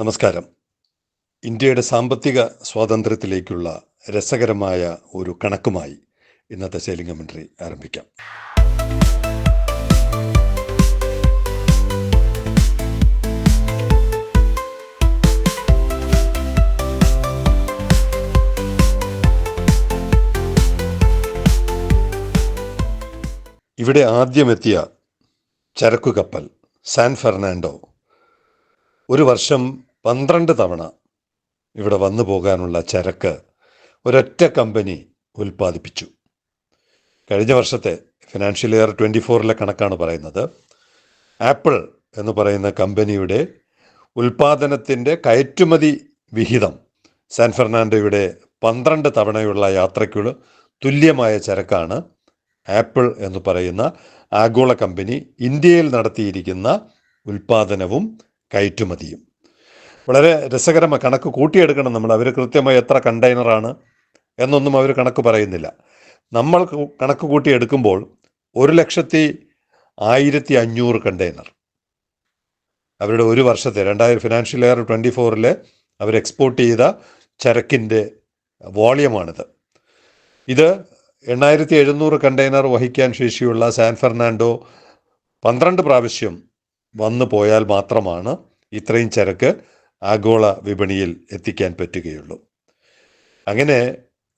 നമസ്കാരം. ഇന്ത്യയുടെ സാമ്പത്തിക സ്വാതന്ത്ര്യത്തിലേക്കുള്ള രസകരമായ ഒരു കണക്കുമായി ഇന്നത്തെ ശൈലിംഗ മന്ത്രി ആരംഭിക്കാം. ഇവിടെ ആദ്യമെത്തിയ ചരക്കു കപ്പൽ സാൻ ഫെർണാണ്ടോ ഒരു വർഷം പന്ത്രണ്ട് തവണ ഇവിടെ വന്നു പോകാനുള്ള ചരക്ക് ഒരൊറ്റ കമ്പനി ഉൽപ്പാദിപ്പിച്ചു. കഴിഞ്ഞ വർഷത്തെ ഫിനാൻഷ്യൽ ഇയർ ട്വന്റി ഫോറിലെ കണക്കാണ് പറയുന്നത്. ആപ്പിൾ എന്ന് പറയുന്ന കമ്പനിയുടെ ഉൽപാദനത്തിന്റെ കയറ്റുമതി വിഹിതം സാൻ ഫെർണാൻഡോയുടെ പന്ത്രണ്ട് തവണയുള്ള യാത്രയ്ക്കുള്ള തുല്യമായ ചരക്കാണ് ആപ്പിൾ എന്ന് പറയുന്ന ആഗോള കമ്പനി ഇന്ത്യയിൽ നടത്തിയിരിക്കുന്ന ഉൽപാദനവും കയറ്റുമതിയും. വളരെ രസകരമായ കണക്ക് കൂട്ടിയെടുക്കണം നമ്മൾ. അവർ കൃത്യമായി എത്ര കണ്ടെയ്നറാണ് എന്നൊന്നും അവർ കണക്ക് പറയുന്നില്ല. നമ്മൾ കണക്ക് കൂട്ടിയെടുക്കുമ്പോൾ ഒരു ലക്ഷത്തി ആയിരത്തി അഞ്ഞൂറ് കണ്ടെയ്നർ അവരുടെ ഒരു വർഷത്തെ രണ്ടായിരം ഫിനാൻഷ്യൽ ഇയർ ട്വന്റി ഫോറിൽ അവർ എക്സ്പോർട്ട് ചെയ്ത ചരക്കിന്റെ വോളിയമാണിത്. ഇത് എണ്ണായിരത്തി എഴുന്നൂറ് കണ്ടെയ്നർ വഹിക്കാൻ ശേഷിയുള്ള സാൻ ഫെർണാണ്ടോ പന്ത്രണ്ട് പ്രാവശ്യം വന്നു പോയാൽ മാത്രമാണ് ഇത്രയും ചരക്ക് ആഗോള വിപണിയിൽ എത്തിക്കാൻ പറ്റുകയുള്ളൂ. അങ്ങനെ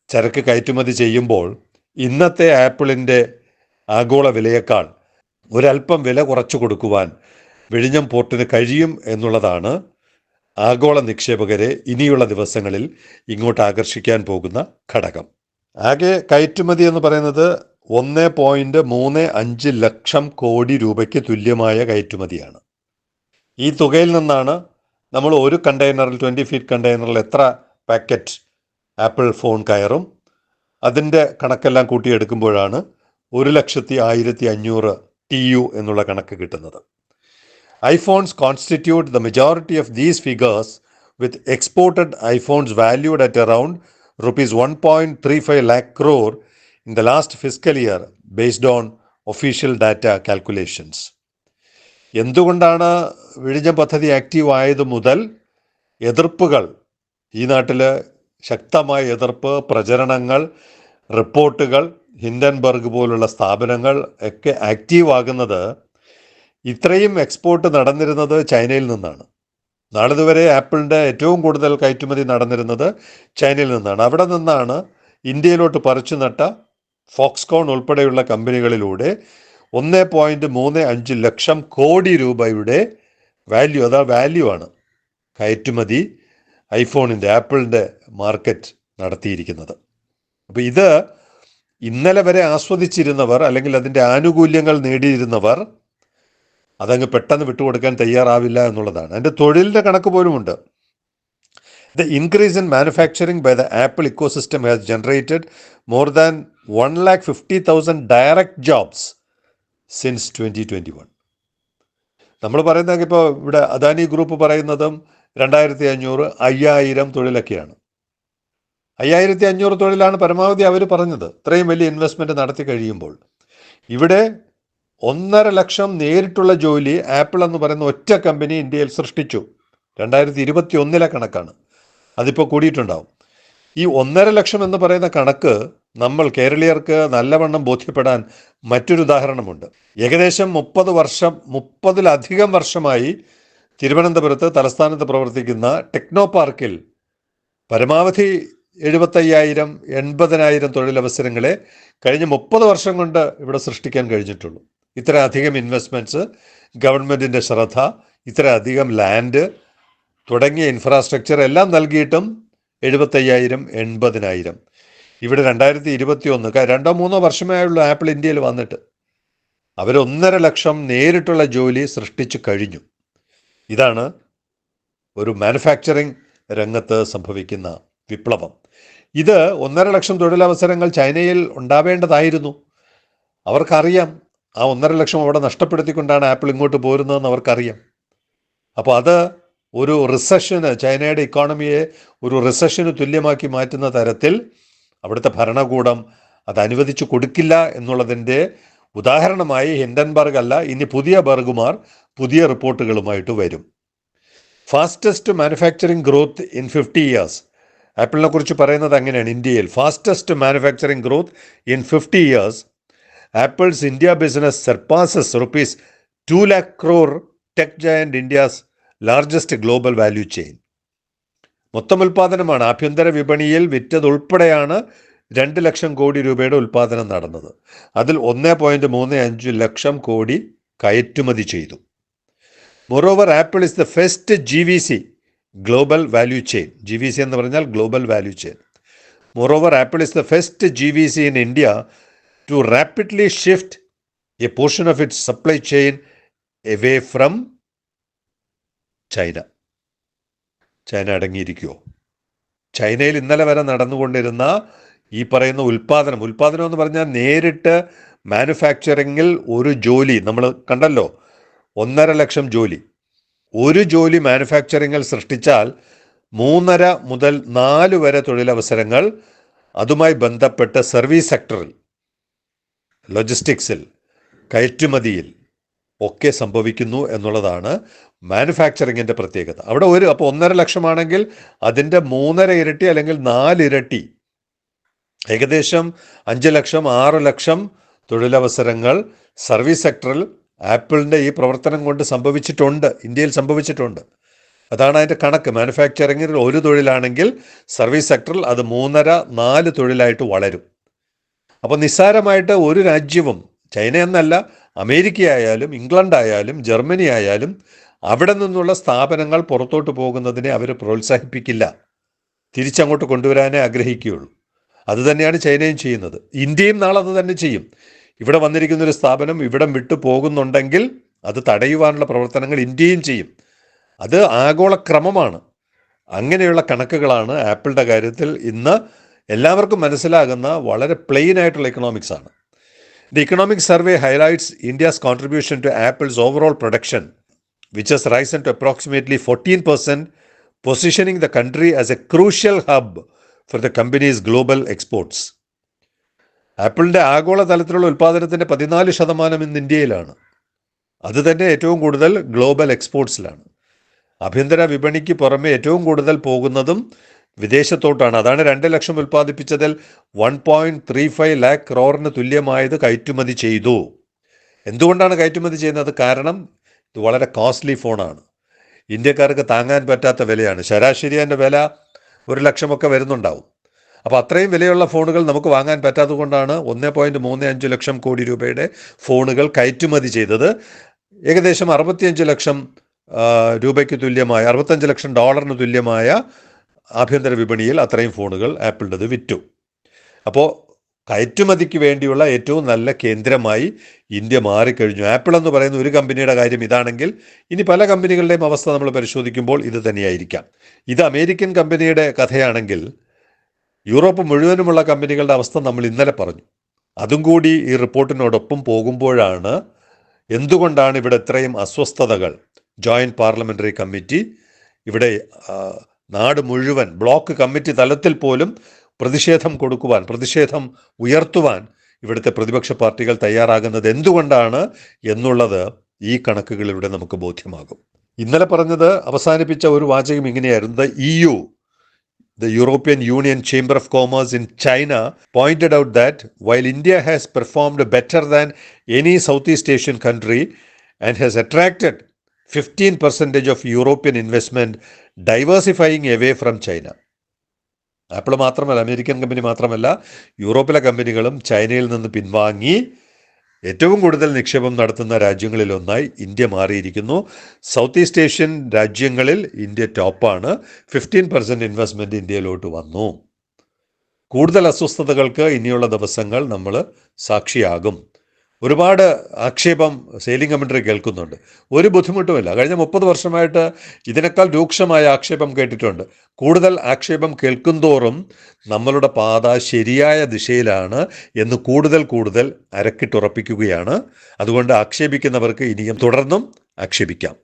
ചരക്ക് കയറ്റുമതി ചെയ്യുമ്പോൾ ഇന്നത്തെ ആപ്പിളിന്റെ ആഗോള വിലയേക്കാൾ ഒരല്പം വില കുറച്ചു കൊടുക്കുവാൻ വിഴിഞ്ഞം പോർട്ടിന് കഴിയും എന്നുള്ളതാണ് ആഗോള നിക്ഷേപകരെ ഇനിയുള്ള ദിവസങ്ങളിൽ ഇങ്ങോട്ട് ആകർഷിക്കാൻ പോകുന്ന ഘടകം. ആകെ കയറ്റുമതി എന്ന് പറയുന്നത് ഒന്ന് പോയിന്റ് മൂന്ന് അഞ്ച് ലക്ഷം കോടി രൂപയ്ക്ക് തുല്യമായ കയറ്റുമതിയാണ്. ഈ തുകയിൽ നിന്നാണ് നമ്മൾ ഒരു കണ്ടെയ്നറിൽ ട്വന്റി ഫീറ്റ് കണ്ടെയ്നറിൽ എത്ര പാക്കറ്റ് ആപ്പിൾ ഫോൺ കയറും? അതിന്റെ കണക്കെല്ലാം കൂട്ടിയെടുക്കുമ്പോഴാണ് ഒരു ലക്ഷത്തി ആയിരത്തി അഞ്ഞൂറ് ടി യു എന്നുള്ള കണക്ക് കിട്ടുന്നത്. IPhones constitute the majority of these figures with exported iPhones valued at around rupees one point three five lakh crore in the last physical year based on official data calculations എന്തുകൊണ്ടാണ് വിഴിഞ്ഞം പദ്ധതി active ആയത് മുതൽ എതിർപ്പുകൾ? ഈ നാട്ടിൽ ശക്തമായ എതിർപ്പ് പ്രചരണങ്ങൾ റിപ്പോർട്ടുകൾ ഹിൻഡൻബർഗ് പോലുള്ള സ്ഥാപനങ്ങൾ ഒക്കെ ആക്റ്റീവ് ആകുന്നത് ഇത്രയും എക്സ്പോർട്ട് നടന്നിരുന്നത് ചൈനയിൽ നിന്നാണ്. നാളിതുവരെ ആപ്പിളിന്റെ ഏറ്റവും കൂടുതൽ കയറ്റുമതി നടന്നിരുന്നത് ചൈനയിൽ നിന്നാണ്. അവിടെ നിന്നാണ് ഇന്ത്യയിലോട്ട് പറിച്ചു നട്ട ഫോക്സ്കോൺ ഉൾപ്പെടെയുള്ള കമ്പനികളിലൂടെ ഒന്ന് പോയിന്റ് മൂന്ന് അഞ്ച് ലക്ഷം കോടി രൂപയുടെ വാല്യൂ അതാ വാല്യൂ ആണ് കയറ്റുമതി ഐഫോണിന്റെ ആപ്പിളിന്റെ മാർക്കറ്റ് നടത്തിയിരിക്കുന്നത്. അപ്പോൾ ഇത് ഇന്നലെ വരെ ആസ്വദിച്ചിരുന്നവർ അല്ലെങ്കിൽ അതിന്റെ ആനുകൂല്യങ്ങൾ നേടിയിരുന്നവർ അതങ്ങ് പെട്ടെന്ന് വിട്ടുകൊടുക്കാൻ തയ്യാറാവില്ല എന്നുള്ളതാണ്. അതിന്റെ തൊഴിലിന്റെ കണക്ക് പോലുമുണ്ട്. The increase in manufacturing by the Apple ecosystem has generated more than 1 lakh 50,000 direct twenty since 2021. നമ്മൾ പറയുന്നത് ഇപ്പോൾ ഇവിടെ അദാനി ഗ്രൂപ്പ് പറയുന്നതും രണ്ടായിരത്തി അഞ്ഞൂറ് അയ്യായിരം തൊഴിലൊക്കെയാണ്. അയ്യായിരത്തി അഞ്ഞൂറ് തൊഴിലാണ് പരമാവധി അവർ പറഞ്ഞത്. ഇത്രയും വലിയ ഇൻവെസ്റ്റ്മെന്റ് നടത്തി കഴിയുമ്പോൾ. ഇവിടെ ഒന്നര ലക്ഷം നേരിട്ടുള്ള ജോലി ആപ്പിൾ എന്ന് പറയുന്ന ഒറ്റ കമ്പനി ഇന്ത്യയിൽ സൃഷ്ടിച്ചു. രണ്ടായിരത്തി ഇരുപത്തി ഒന്നിലെ കണക്കാണ്. അതിപ്പോൾ കൂടിയിട്ടുണ്ടാവും. ഈ ഒന്നര ലക്ഷം എന്ന് പറയുന്ന കണക്ക് നമ്മൾ കേരളീയർക്ക് നല്ലവണ്ണം ബോധ്യപ്പെടാൻ മറ്റൊരു ഉദാഹരണമുണ്ട്. ഏകദേശം മുപ്പത് വർഷം മുപ്പതിലധികം വർഷമായി തിരുവനന്തപുരത്ത് തലസ്ഥാനത്ത് പ്രവർത്തിക്കുന്ന ടെക്നോ പാർക്കിൽ പരമാവധി എഴുപത്തയ്യായിരം എൺപതിനായിരം തൊഴിലവസരങ്ങളെ കഴിഞ്ഞ മുപ്പത് വർഷം കൊണ്ട് ഇവിടെ സൃഷ്ടിക്കാൻ കഴിഞ്ഞിട്ടുള്ളൂ. ഇത്ര അധികം ഇൻവെസ്റ്റ്മെന്റ്സ് ഗവൺമെന്റിന്റെ ശ്രദ്ധ ഇത്ര അധികം ലാൻഡ് തുടങ്ങിയ ഇൻഫ്രാസ്ട്രക്ചർ എല്ലാം നൽകിയിട്ടും എഴുപത്തയ്യായിരം എൺപതിനായിരം. ഇവിടെ രണ്ടായിരത്തി ഇരുപത്തി ഒന്ന് രണ്ടോ മൂന്നോ വർഷമേ ആപ്പിൾ ഇന്ത്യയിൽ വന്നിട്ട്. അവർ ഒന്നര ലക്ഷം നേരിട്ടുള്ള ജോലി സൃഷ്ടിച്ചു കഴിഞ്ഞു. ഇതാണ് ഒരു മാനുഫാക്ചറിങ് രംഗത്ത് സംഭവിക്കുന്ന വിപ്ലവം. ഇത് ഒന്നര ലക്ഷം തൊഴിലവസരങ്ങൾ ചൈനയിൽ ഉണ്ടാവേണ്ടതായിരുന്നു. അവർക്കറിയാം ആ ഒന്നര ലക്ഷം അവിടെ നഷ്ടപ്പെടുത്തിക്കൊണ്ടാണ് ആപ്പിൾ ഇങ്ങോട്ട് പോരുന്നതെന്ന് അവർക്കറിയാം. അപ്പോൾ അത് ഒരു റിസഷന് ചൈനയുടെ ഇക്കോണമിയെ ഒരു റിസഷന് തുല്യമാക്കി മാറ്റുന്ന തരത്തിൽ അവിടുത്തെ ഭരണകൂടം അത് അനുവദിച്ചു കൊടുക്കില്ല എന്നുള്ളതിന്റെ ഉദാഹരണമായി ഹിൻഡൻബർഗ് അല്ല ഇനി പുതിയ ബർഗുമാർ പുതിയ റിപ്പോർട്ടുകളുമായിട്ട് വരും. Fastest manufacturing growth in fifty years ആപ്പിളിനെ കുറിച്ച് പറയുന്നത് അങ്ങനെയാണ് ഇന്ത്യയിൽ fastest manufacturing growth in fifty years Apple's India business surpasses rupees two lakh crore tech giant India's largest global value chain മൊത്തം ഉൽപ്പാദനമാണ് ആഭ്യന്തര വിപണിയിൽ വിറ്റതുൾപ്പെടെയാണ് രണ്ട് ലക്ഷം കോടി രൂപയുടെ ഉൽപ്പാദനം നടന്നത്. അതിൽ ഒന്ന് പോയിന്റ് മൂന്ന് അഞ്ച് ലക്ഷം കോടി കയറ്റുമതി ചെയ്തു. Moreover Apple is the first G V C global value chain G V C എന്ന് പറഞ്ഞാൽ global value chain moreover Apple is the first G V C in India to rapidly shift a portion of its supply chain away from China China അടങ്ങിയിരിക്കുമോ ചൈനയിൽ ഇന്നലെ വരെ നടന്നുകൊണ്ടിരുന്ന ഈ പറയുന്ന ഉൽപാദനം ഉൽപാദനം എന്ന് പറഞ്ഞാൽ നേരിട്ട് മാനുഫാക്ചറിങ്ങിൽ ഒരു ജോലി നമ്മൾ കണ്ടല്ലോ ഒന്നര ലക്ഷം ജോലി. ഒരു ജോലി മാനുഫാക്ചറിങ്ങിൽ സൃഷ്ടിച്ചാൽ മൂന്നര മുതൽ നാല് വരെ തൊഴിലവസരങ്ങൾ അതുമായി ബന്ധപ്പെട്ട് സർവീസ് സെക്ടറിൽ ലോജിസ്റ്റിക്സിൽ കയറ്റുമതിയിൽ ഒക്കെ സംഭവിക്കുന്നു എന്നുള്ളതാണ് മാനുഫാക്ചറിങ്ങിന്റെ പ്രത്യേകത. അവിടെ ഒരു അപ്പോൾ ഒന്നര ലക്ഷമാണെങ്കിൽ അതിന്റെ മൂന്നര ഇരട്ടി അല്ലെങ്കിൽ നാലിരട്ടി ഏകദേശം അഞ്ച് ലക്ഷം ആറ് ലക്ഷം തൊഴിലവസരങ്ങൾ സർവീസ് സെക്ടറിൽ ആപ്പിളിന്റെ ഈ പ്രവർത്തനം കൊണ്ട് സംഭവിച്ചിട്ടുണ്ട് ഇന്ത്യയിൽ സംഭവിച്ചിട്ടുണ്ട്. അതാണ് അതിന്റെ കണക്ക്. മാനുഫാക്ചറിങ്ങിൽ ഒരു തൊഴിലാണെങ്കിൽ സർവീസ് സെക്ടറിൽ അത് മൂന്നര നാല് തൊഴിലായിട്ട് വളരും. അപ്പോൾ നിസ്സാരമായിട്ട് ഒരു രാജ്യവും ചൈന എന്നല്ല അമേരിക്ക ആയാലും ഇംഗ്ലണ്ട് ആയാലും ജർമ്മനി ആയാലും അവിടെ നിന്നുള്ള സ്ഥാപനങ്ങൾ പുറത്തോട്ട് പോകുന്നതിനെ അവർ പ്രോത്സാഹിപ്പിക്കില്ല. തിരിച്ചങ്ങോട്ട് കൊണ്ടുവരാനേ ആഗ്രഹിക്കുകയുള്ളൂ. അതുതന്നെയാണ് ചൈനയും ചെയ്യുന്നത്. ഇന്ത്യയും നാളെ അത് തന്നെ ചെയ്യും. ഇവിടെ വന്നിരിക്കുന്ന ഒരു സ്ഥാപനം ഇവിടം വിട്ടു പോകുന്നുണ്ടെങ്കിൽ അത് തടയുവാനുള്ള പ്രവർത്തനങ്ങൾ ഇന്ത്യയും ചെയ്യും. അത് ആഗോള ക്രമമാണ് അങ്ങനെയുള്ള കണക്കുകളാണ് ആപ്പിളിന്റെ കാര്യത്തിൽ ഇന്ന് എല്ലാവർക്കും മനസ്സിലാകുന്ന വളരെ പ്ലെയിൻ ആയിട്ടുള്ള ഇക്കണോമിക്സ് ആണ്. The economic survey highlights India's contribution to Apple's overall production which has risen to approximately 14%, positioning the country as a crucial hub for the company's global exports. ആപ്പിളിന്റെ ആഗോള തലത്തിലുള്ള ഉൽപ്പാദനത്തിന്റെ പതിനാല് ശതമാനം ഇന്ന് ഇന്ത്യയിലാണ് അത് തന്നെ ഏറ്റവും കൂടുതൽ ഗ്ലോബൽ എക്സ്പോർട്സിലാണ് ആഭ്യന്തര വിപണിക്ക് പുറമെ ഏറ്റവും കൂടുതൽ പോകുന്നതും വിദേശത്തോട്ടാണ്. അതാണ് രണ്ട് ലക്ഷം ഉൽപ്പാദിപ്പിച്ചതിൽ one point three five lakh ക്രോറിന് തുല്യമായത് കയറ്റുമതി ചെയ്തു. എന്തുകൊണ്ടാണ് കയറ്റുമതി ചെയ്യുന്നത്? കാരണം ഇത് വളരെ കോസ്റ്റ്ലി ഫോണാണ്. ഇന്ത്യക്കാർക്ക് താങ്ങാൻ പറ്റാത്ത വിലയാണ്. ശരാശരി അതിന്റെ വില ഒരു ലക്ഷമൊക്കെ വരുന്നുണ്ടാവും. അപ്പോൾ അത്രയും വിലയുള്ള ഫോണുകൾ നമുക്ക് വാങ്ങാൻ പറ്റാത്തത് കൊണ്ടാണ് ഒന്ന് പോയിന്റ് മൂന്ന് അഞ്ച് ലക്ഷം കോടി രൂപയുടെ ഫോണുകൾ കയറ്റുമതി ചെയ്തത്. ഏകദേശം അറുപത്തിയഞ്ച് ലക്ഷം രൂപയ്ക്ക് തുല്യമായ അറുപത്തഞ്ച് ലക്ഷം ഡോളറിന് തുല്യമായ ആഭ്യന്തര വിപണിയിൽ അത്രയും ഫോണുകൾ ആപ്പിളിന്റെത് വിറ്റു. അപ്പോൾ കയറ്റുമതിക്ക് വേണ്ടിയുള്ള ഏറ്റവും നല്ല കേന്ദ്രമായി ഇന്ത്യ മാറിക്കഴിഞ്ഞു. ആപ്പിൾ എന്ന് പറയുന്ന ഒരു കമ്പനിയുടെ കാര്യം ഇതാണെങ്കിൽ ഇനി പല കമ്പനികളുടെയും അവസ്ഥ നമ്മൾ പരിശോധിക്കുമ്പോൾ ഇത് തന്നെയായിരിക്കാം. ഇത് അമേരിക്കൻ കമ്പനിയുടെ കഥയാണെങ്കിൽ യൂറോപ്പ് മുഴുവനുമുള്ള കമ്പനികളുടെ അവസ്ഥ നമ്മൾ ഇന്നലെ പറഞ്ഞു. അതും കൂടി ഈ റിപ്പോർട്ടിനോടൊപ്പം പോകുമ്പോഴാണ് എന്തുകൊണ്ടാണ് ഇവിടെ ഇത്രയും അസ്വസ്ഥതകൾ? ജോയിന്റ് പാർലമെന്ററി കമ്മിറ്റി ഇവിടെ നാട് മുഴുവൻ ബ്ലോക്ക് കമ്മിറ്റി തലത്തിൽ പോലും പ്രതിഷേധം കൊടുക്കുവാൻ പ്രതിഷേധം ഉയർത്തുവാൻ ഇവിടുത്തെ പ്രതിപക്ഷ പാർട്ടികൾ തയ്യാറാകുന്നത് എന്തുകൊണ്ടാണ് എന്നുള്ളത് ഈ കണക്കുകളിലൂടെ നമുക്ക് ബോധ്യമാകും. ഇന്നലെ പറഞ്ഞത് അവസാനിപ്പിച്ച ഒരു വാചകം ഇങ്ങനെയായിരുന്നു. The E U the European Union chamber of commerce in China pointed out that while India has performed better than any South East Asian country and has attracted fifteen percentage of European investment diversifying away from China Apple മാത്രമല്ല American company മാത്രമല്ല യൂറോപ്പിലെ കമ്പനികളും ചൈനയിൽ നിന്ന് പിൻവാങ്ങി ഏറ്റവും കൂടുതൽ നിക്ഷേപം നടത്തുന്ന രാജ്യങ്ങളിലൊന്നായി ഇന്ത്യ മാറിയിരിക്കുന്നു. സൗത്ത് ഈസ്റ്റ് ഏഷ്യൻ രാജ്യങ്ങളിൽ ഇന്ത്യ ടോപ്പാണ് ഫിഫ്റ്റീൻ പെർസെന്റ് ഇൻവെസ്റ്റ്മെന്റ് ഇന്ത്യയിലോട്ട് വന്നു. കൂടുതൽ അസ്വസ്ഥതകൾക്ക് ഇനിയുള്ള ദിവസങ്ങൾ നമ്മൾ സാക്ഷിയാകും. ഒരുപാട് ആക്ഷേപം സെയിലിംഗ് കമൻട്രി കേൾക്കുന്നുണ്ട്. ഒരു ബുദ്ധിമുട്ടുമില്ല. കഴിഞ്ഞ മുപ്പത് വർഷമായിട്ട് ഇതിനേക്കാൾ രൂക്ഷമായ ആക്ഷേപം കേട്ടിട്ടുണ്ട്. കൂടുതൽ ആക്ഷേപം കേൾക്കുന്തോറും നമ്മളുടെ പാത ശരിയായ ദിശയിലാണ് എന്ന് കൂടുതൽ കൂടുതൽ അരക്കിട്ടുറപ്പിക്കുകയാണ്. അതുകൊണ്ട് ആക്ഷേപിക്കുന്നവർക്ക് ഇനിയും തുടർന്നും ആക്ഷേപിക്കാം.